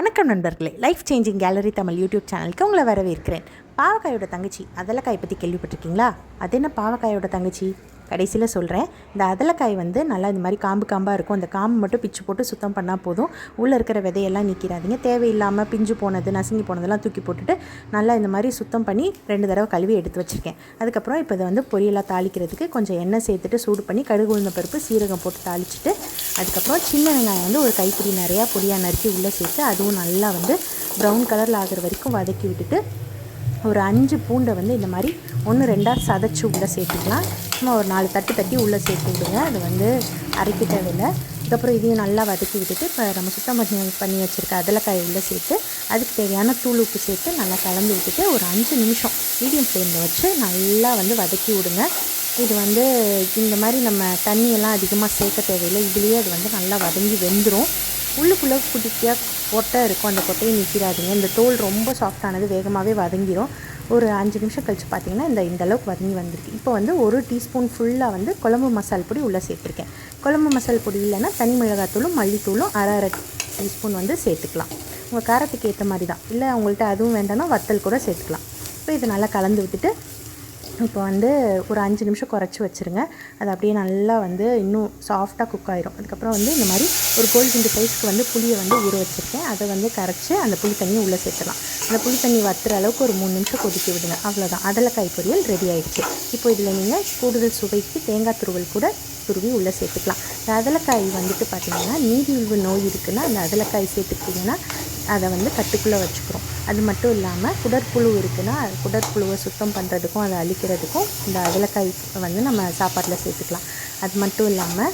வணக்கம் நண்பர்களே. Life changing gallery Tamil YouTube சேனலுக்கு உங்களை வரவேற்கிறேன். பாவக்காயோட தங்கச்சி அதலக்காய் பற்றி கேள்விப்பட்டிருக்கீங்களா? அது என்ன பாவக்காயோட தங்கச்சி? கடைசியில் சொல்கிறேன் இந்த அதலக்காய் வந்து நல்லா இந்த மாதிரி காம்பு காம்பாக இருக்கும். அந்த காம்பு மட்டும் பிச்சு போட்டு சுத்தம் பண்ணால் போதும். உள்ளே இருக்கிற விதையெல்லாம் நிற்கிறாதீங்க தேவையில்லாமல் பிஞ்சு போனது நசுங்கி போனதெல்லாம் தூக்கி போட்டுட்டு நல்லா இந்த மாதிரி சுத்தம் பண்ணி ரெண்டு தடவை கழுவி எடுத்து வச்சுருக்கேன். அதுக்கப்புறம் இப்போ இதை வந்து பொரியலாக தாளிக்கிறதுக்கு கொஞ்சம் எண்ணெய் சேர்த்துட்டு சூடு பண்ணி கடுகு உளுந்த பருப்பு சீரகம் போட்டு தாளிச்சிட்டு அதுக்கப்புறம் சின்ன வெங்காயம் வந்து ஒரு கைப்பிடி நிறையா பொடியாக நறுக்கி உள்ளே சேர்த்து அதுவும் நல்லா வந்து ப்ரௌன் கலரில் ஆகிற வரைக்கும் வதக்கி விட்டுட்டு ஒரு அஞ்சு பூண்டை வந்து இந்த மாதிரி ஒன்று ரெண்டாக சதைச்சி உள்ளே சேர்த்துக்கலாம். சும்மா ஒரு நாலு தட்டு தட்டி உள்ளே சேர்த்து விடுங்க. அது வந்து அரைக்க தேவையில்லை. அதுக்கப்புறம் இதையும் நல்லா வதக்கி விட்டுட்டு இப்போ நம்ம சுத்தம் பண்ணி பண்ணி வச்சுருக்க அதலக்காயை உள்ளே சேர்த்து அதுக்கு தேவையான தூள் உப்பு சேர்த்து நல்லா கலந்து விட்டுட்டு ஒரு அஞ்சு நிமிஷம் மீடியம் ஃப்ளேமில் வச்சு நல்லா வந்து வதக்கி விடுங்க. இது வந்து இந்த மாதிரி நம்ம தண்ணியெல்லாம் அதிகமாக சேர்க்க தேவையில்லை. இதுலேயே அது வந்து நல்லா வதங்கி வெந்துடும் உள்ளுக்குள்ளே குட்டியாக கொட்டை இருக்கும். அந்த கொட்டையை நிற்கிறாதீங்க. இந்த தோல் ரொம்ப சாஃப்டானது வேகமாகவே வதங்கிடும் ஒரு அஞ்சு நிமிஷம் கழித்து பார்த்தீங்கன்னா இந்த இந்த அளவுக்கு வதங்கி வந்திருக்கு. இப்போ வந்து ஒரு டீஸ்பூன் ஃபுல்லாக வந்து குழம்பு மசால் பொடி உள்ளே சேர்த்துருக்கேன். குழம்பு மசால் பொடி இல்லைன்னா தனி மிளகாத்தூளும் மல்லித்தூளும் அரை அரை டீஸ்பூன் வந்து சேர்த்துக்கலாம். உங்கள் காரத்துக்கு ஏற்ற மாதிரி தான். இல்லை உங்கள்கிட்ட அதுவும் வேண்டாம்னா வத்தல் கூட சேர்த்துக்கலாம். இப்போ இது நல்லா கலந்து விட்டுட்டு இப்போ வந்து ஒரு அஞ்சு நிமிஷம் குறைச்சி வச்சுருங்க. அது அப்படியே நல்லா வந்து இன்னும் சாஃப்டாக குக் ஆயிரும். அதுக்கப்புறம் வந்து இந்த மாதிரி ஒரு கோழி குண்டு சைஸ்க்கு வந்து புளியை வந்து ஊற வச்சுருக்கேன். அதை வந்து கரைச்சி அந்த புளி தண்ணியை உள்ளே சேர்த்துலாம் அந்த புளி தண்ணி வத்துற அளவுக்கு ஒரு மூணு நிமிஷம் கொதிக்க விடுங்க. அவ்வளோதான் அதில் பொரியல் ரெடி ஆயிடுச்சு. இப்போ இதில் நீங்கள் கூடுதல் சுவைக்கு தேங்காய் துருவல் கூட துருவி உள்ளே சேர்த்துக்கலாம். இந்த அதலக்காய் வந்துட்டு பார்த்திங்கன்னா நீரிழிவு நோய் இருக்குன்னா அந்த அதலக்காய் சேர்த்துக்கிட்டிங்கன்னா அதை வந்து கட்டுக்குள்ளே வச்சுக்கிறோம். அது மட்டும் இல்லாமல் குடற்புழு இருக்குன்னா குடற்புழுவை சுத்தம் பண்ணுறதுக்கும் அதை அழிக்கிறதுக்கும் இந்த அதலக்காய் வந்து நம்ம சாப்பாட்டில் சேர்த்துக்கலாம். அது மட்டும் இல்லாமல்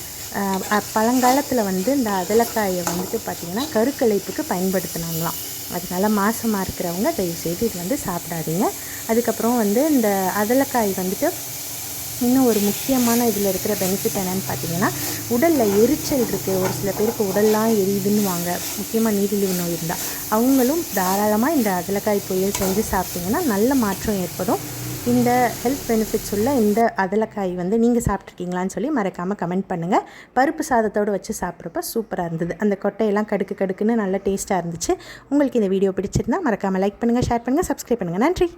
பழங்காலத்தில் வந்து இந்த அதலக்காயை வந்துட்டு பார்த்திங்கன்னா கருக்கலைப்புக்கு பயன்படுத்தினாங்களாம். அதனால மாசமாக இருக்கிறவங்க தயவுசெய்து இது வந்து சாப்பிடாதீங்க. அதுக்கப்புறம் வந்து இந்த அதலக்காய் வந்துட்டு இன்னும் ஒரு முக்கியமான இதில் இருக்கிற பெனிஃபிட் என்னென்னு பார்த்தீங்கன்னா உடலில் எரிச்சல் இருக்குது ஒரு சில பேருக்கு உடல்லாம் எரியுதுன்னுவாங்க. முக்கியமாக நீரிழிவு நோய் இருந்தால் அவங்களும் தாராளமாக இந்த அதலக்காய் பொரியல் செஞ்சு சாப்பிட்டிங்கன்னா நல்ல மாற்றம் ஏற்படும். இந்த ஹெல்த் பெனிஃபிட்ஸ் உள்ள இந்த அதலக்காய் வந்து நீங்கள் சாப்பிட்ருக்கீங்களான்னு சொல்லி மறக்காமல் கமெண்ட் பண்ணுங்கள் பருப்பு சாதத்தோடு வச்சு சாப்பிட்றப்ப சூப்பராக இருந்தது. அந்த கொட்டையெல்லாம் கடுக்கு கடுக்குன்னு நல்ல டேஸ்ட்டாக இருந்துச்சு. உங்களுக்கு இந்த வீடியோ பிடிச்சிருந்தா மறக்காமல் லைக் பண்ணுங்கள் ஷேர் பண்ணுங்கள் சப்ஸ்கிரைப் பண்ணுங்கள் நன்றி.